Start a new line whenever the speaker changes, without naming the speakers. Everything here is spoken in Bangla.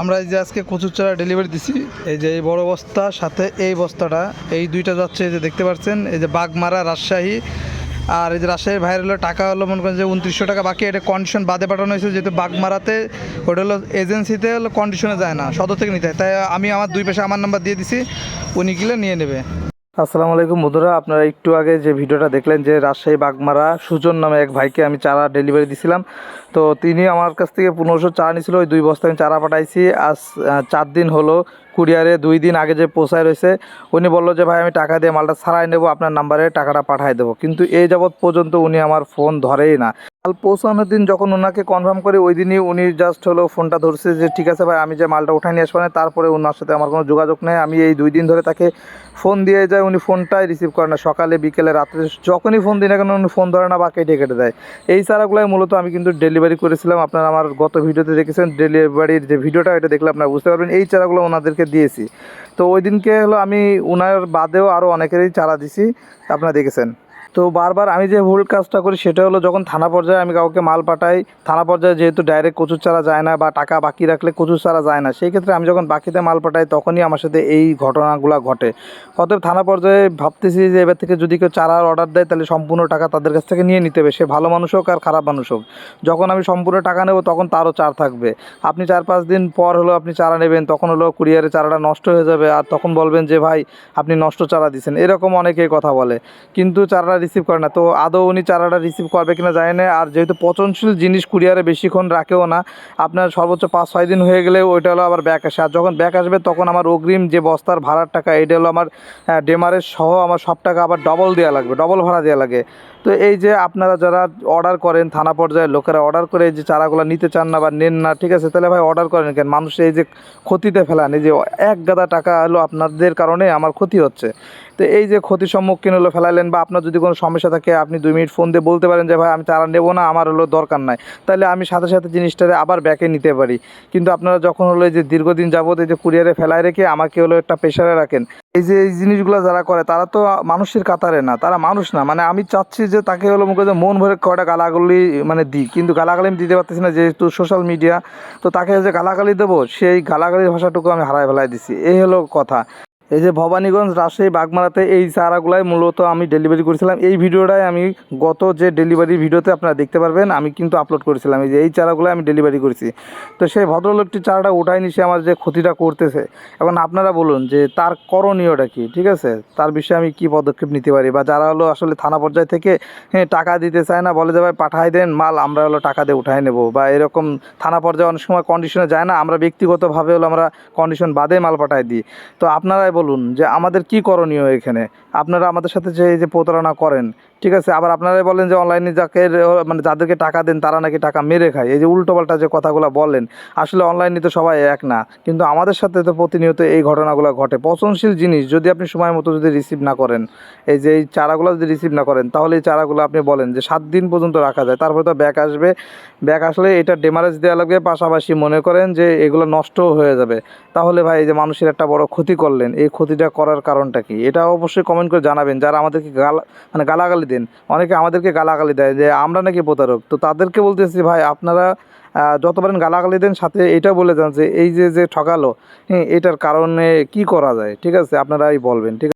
আমরা এই যে আজকে কচুর চারা ডেলিভারি দিছি, এই যে এই বড় বস্তা, সাথে এই বস্তাটা, এই দুইটা যাচ্ছে এই যে দেখতে পাচ্ছেন, এই যে বাগমারা রাজশাহী, আর এই যে রাজশাহীর ভাইয়ের হলো টাকা হলো মনে করেন যে উনত্রিশশো টাকা, বাকি এটা কন্ডিশন বাদে পাঠানো হয়েছে, যেহেতু বাগমারাতে ওটা হলো এজেন্সিতে হলো কন্ডিশনে যায় না, সদর থেকে নিতে হয়। তাই আমি আমার দুই পেশা আমার নাম্বার দিয়ে দিছি, উনি গেলে নিয়ে নেবে। আসসালামু আলাইকুম বন্ধুরা, আপনারা একটু আগে যে ভিডিওটা দেখলেন যে রাজশাহী বাগমারা সুজন নামে এক ভাইকে আমি চারা ডেলিভারি দিছিলাম। তো তিনি আমার কাছ থেকে পনেরোশো চারা নিয়েছিল, ওই দুই বস্তা আমি চারা পাঠাইছি। আজ চার দিন হলো, কুরিয়ারে দুই দিন আগে যে পোষায় রয়েছে, উনি বলল যে, ভাই, আমি টাকা দিয়ে মালটা ছাড়াই নেব, আপনার নাম্বারে টাকাটা পাঠাই দেবো। কিন্তু এই যাবৎ পর্যন্ত উনি আমার ফোন ধরেই না। কাল পৌঁছানোর দিন যখন ওনাকে কনফার্ম করে, ওই দিনই উনি জাস্ট হলো ফোনটা ধরছে যে, ঠিক আছে ভাই, আমি যে মালটা উঠাই নিয়ে আসব না, তারপরে ওনার সাথে আমার কোনো যোগাযোগ নেই। আমি এই দুই দিন ধরে তাকে ফোন দিয়ে যায় উনি ফোনটাই রিসিভ করে না। সকালে, বিকেলে, রাত্রে, যখনই ফোন দিই না কেন, উনি ফোন ধরে না বা কেটে কেটে দেয়। এই চারাগুলোই মূলত আমি কিন্তু ডেলিভারি করেছিলাম। আপনারা আমার গত ভিডিওতে দেখেছেন ডেলিভারির যে ভিডিওটা, এটা দেখলে আপনারা বুঝতে পারবেন। এই চারাগুলো ওনাদেরকে দিয়েছি। তো ওই দিনকে হলো আমি ওনার বাদেও আরও অনেকেরই চারা দিছি। আপনারা দেখেছেন। তো বারবার আমি যে ভুল কাজটা করি সেটা হলো যখন থানা পর্যায়ে আমি কাউকে মাল পাঠাই, থানা পর্যায়ে যেহেতু ডাইরেক্ট কচুর চারা যায় না বা টাকা বাকি রাখলে কচুর চারা যায় না, সেই ক্ষেত্রে আমি যখন বাকিতে মাল পাঠাই তখনই আমার সাথে এই ঘটনাগুলো ঘটে। অতএব থানা পর্যায়ে ভাবতেছি যে এবার থেকে যদি কেউ চারার অর্ডার দেয় তাহলে সম্পূর্ণ টাকা তাদের কাছ থেকে নিয়ে নিতে হবে, সে ভালো মানুষ হোক আর খারাপ মানুষ হোক। যখন আমি সম্পূর্ণ টাকা নেব তখন তারও চার থাকবে। আপনি চার পাঁচ দিন পর হলো আপনি চারা নেবেন, তখন হলো কুরিয়ারে চারাটা নষ্ট হয়ে যাবে আর তখন বলবেন যে ভাই আপনি নষ্ট চারা দিচ্ছেন এরকম অনেকেই কথা বলে। কিন্তু চারাটা রিসিভ করে না। তো আদৌ উনি চারাটা রিসিভ করবে কিনা জানি না। আর যেহেতু পচনশীল জিনিস কুরিয়ারে বেশিক্ষণ রাখেও না, আপনার সর্বোচ্চ পাঁচ, ছয় দিন হয়ে গেলে ওইটা হলো আবার ব্যাক আসে। আর যখন ব্যাক আসবে, তখন আমার অগ্রিম যে বস্তার ভাড়ার টাকা, এটা হলো আমার ডেমারের সহ আমার সব টাকা আবার ডবল দেওয়া লাগবে ডবল ভাড়া দেওয়া লাগে। তো এই যে আপনারা যারা অর্ডার করেন থানা পর্যায়ের লোকেরা অর্ডার করে এই যে চারাগুলো নিতে চান না বা নেন না, ঠিক আছে? তাহলে ভাই অর্ডার করেন কেন? মানুষ এই যে ক্ষতিতে ফেলান, এই যে এক গাদা টাকা হলো আপনাদের কারণে আমার ক্ষতি হচ্ছে। তো এই যে ক্ষতির সম্মুখীন হলো, ফেলালেন বা আপনার যদি কোনো সমস্যা থাকে, আপনি দুই মিনিট ফোন দিয়ে বলতে পারেন যে, ভাই, আমি তারা নেব না, আমার হলো দরকার নাই। তাহলে আমি সাথে সাথে জিনিসটারে আবার ব্যাকে নিতে পারি। কিন্তু আপনারা যখন হলো যে দীর্ঘদিন যাবত এই যে কুরিয়ারে ফেলায় রেখে আমাকে হলো একটা প্রেশারে রাখেন, এই যে, এই জিনিসগুলো যারা করে, তারা তো মানুষের কাতারে না, তারা মানুষ না। মানে আমি চাচ্ছি যে, তাকে হলো মুখে যে মন ভরে কয়টা গালাগালি মানে দিই, কিন্তু গালাগালি আমি দিতে পারতেছি না, যেহেতু সোশ্যাল মিডিয়া তো তাকে যে গালাগালি দেবো, সেই গালাগালির ভাষাটুকু আমি হারাই ফেলাই দিছি। এই হলো কথা। এই যে ভবানীগঞ্জ, রাজশাহী, বাগমারাতে এই চারাগুলাই মূলত আমি ডেলিভারি করেছিলাম। এই ভিডিওটাই আমি গত যে ডেলিভারি ভিডিওতে আপনারা দেখতে পারবেন, আমি কিন্তু আপলোড করেছিলাম। এই যে এই চারাগুলাই আমি ডেলিভারি করেছি। তো সেই ভদ্রলোকটি চারাটা উঠাই নিছে আমার যে ক্ষতিটা করতেছে, এখন আপনারা বলুন যে তার করণীয়টা কি, ঠিক আছে? তার বিষয়ে আমি কি পদক্ষেপ নিতে পারি? বা যারা হলো আসলে থানা পর্যায় থেকে হ্যাঁ টাকা দিতে চায় না, বলে যে, ভাই পাঠাই দেন মাল, আমরা হলো টাকা দিয়ে উঠাই নেব। বা এরকম থানা পর্যায়ে অনেক সময় কন্ডিশনে যায় না, আমরা ব্যক্তিগতভাবে হলো আমরা কন্ডিশন বাদে মাল পাঠাই দিই। তো আপনারাই বলুন যে আমাদের কি করণীয় এখানে? আপনারা আমাদের সাথে যে এই যে প্রতারণা করেন ঠিক আছে, আবার আপনারাই বলেন যে অনলাইনে যাকে মানে যাদেরকে টাকা দেন তারা নাকি টাকা মেরে খায়। এই যে উল্টোপাল্টা যে কথাগুলো বলেন, আসলে অনলাইনে তো সবাই এক না। কিন্তু আমাদের সাথে তো প্রতিনিয়ত এই ঘটনাগুলো ঘটে। পচনশীল জিনিস যদি আপনি সময় মতো যদি রিসিভ না করেন, এই যে এই চারাগুলো যদি রিসিভ না করেন, তাহলে এই চারাগুলো আপনি বলেন যে সাত দিন পর্যন্ত রাখা যায়। তারপরে তো ব্যাক আসবে। ব্যাক আসলে এটা ডেমারেজ দেওয়া লাগবে পাশাপাশি মনে করেন যে এগুলো নষ্টও হয়ে যাবে। তাহলে ভাই, এই যে মানুষের একটা বড় ক্ষতি করলেন, এই ক্ষতিটা করার কারণটা কি? এটা অবশ্যই কমেন্ট করে জানাবেন। যারা আমাদেরকে গালা মানে গালাগালি দেন। অনেকে আমাদেরকে গালাগালি দেয় যে, আমরা নাকি প্রতারক? তো তাদেরকে বলতেছি, ভাই, আপনারা যত পারেন গালাগালি দেন, সাথে এটা বলে যান যে, এই যে যে ঠকালো হ্যাঁ এটার কারণে কি করা যায়? ঠিক আছে? আপনারাই বলবেন, ঠিক